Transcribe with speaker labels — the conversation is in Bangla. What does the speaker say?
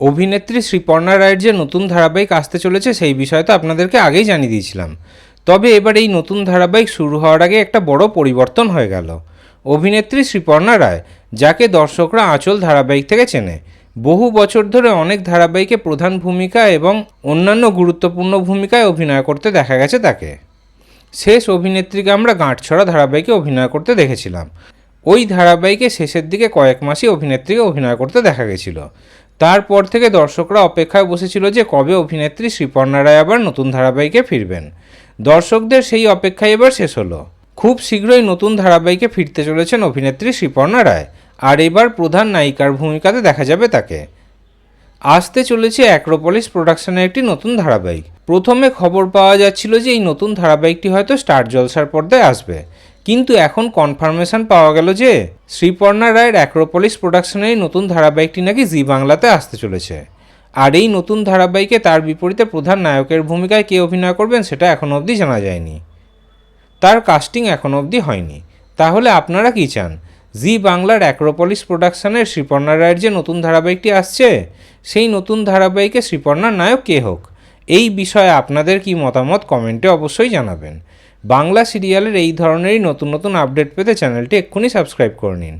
Speaker 1: অভিনেত্রী শ্রীপর্ণা রায়ের যে নতুন ধারাবাহিক আসতে চলেছে সেই বিষয়ে তো আপনাদেরকে আগেই জানিয়ে দিয়েছিলাম। তবে এবার এই নতুন ধারাবাহিক শুরু হওয়ার আগে একটা বড় পরিবর্তন হয়ে গেল। অভিনেত্রী শ্রীপর্ণা রায়, যাকে দর্শকরা আঁচল ধারাবাহিক থেকে চেনে, বহু বছর ধরে অনেক ধারাবাহিকে প্রধান ভূমিকা এবং অন্যান্য গুরুত্বপূর্ণ ভূমিকায় অভিনয় করতে দেখা গেছে তাকে। শেষ অভিনেত্রীকে আমরা গাঁটছড়া ধারাবাহিকে অভিনয় করতে দেখেছিলাম। ওই ধারাবাহিকে শেষের দিকে কয়েক মাসই অভিনেত্রীকে অভিনয় করতে দেখা গেছিল। তারপর থেকে দর্শকরা অপেক্ষায় বসেছিল যে কবে অভিনেত্রী শ্রীপর্ণা রায় আবার নতুন ধারাবাহিকে ফিরবেন। দর্শকদের সেই অপেক্ষায় এবার শেষ হলো। খুব শীঘ্রই নতুন ধারাবাহিকে ফিরতে চলেছেন অভিনেত্রী শ্রীপর্ণা রায়। আর এবার প্রধান নায়িকার ভূমিকাতে দেখা যাবে তাকে। আসতে চলেছে অ্যাক্রোপলিস প্রোডাকশনের একটি নতুন ধারাবাহিক। প্রথমে খবর পাওয়া যাচ্ছিল যে এই নতুন ধারাবাহিকটি হয়তো স্টার জলসার পর্দায় আসবে। কিন্তু এখন কনফার্মেশন পাওয়া গেল যে শ্রীপর্ণা রায়ের অ্যাক্রোপলিস প্রোডাকশনের নতুন ধারাবাহিকটি নাকি জি বাংলাতে আসতে চলেছে। আর এই নতুন ধারাবাহিকে তার বিপরীতে প্রধান নায়কের ভূমিকায় কে অভিনয় করবেন সেটা এখনও অবধি জানা যায়নি। তার কাস্টিং এখনও অবধি হয়নি। তাহলে আপনারা কি চান? জি বাংলার অ্যাক্রোপলিস প্রোডাকশনের শ্রীপর্ণা রায়ের যে নতুন ধারাবাহিকটি আসছে, সেই নতুন ধারাবাহিকে শ্রীপর্ণার নায়ক কে হোক? এই বিষয়ে আপনাদের কি মতামত কমেন্টে অবশ্যই জানাবেন। বাংলা সিরিয়ালের এই ধরনেরই নতুন নতুন আপডেট পেতে চ্যানেলটি এক্ষুনি সাবস্ক্রাইব করে নিন।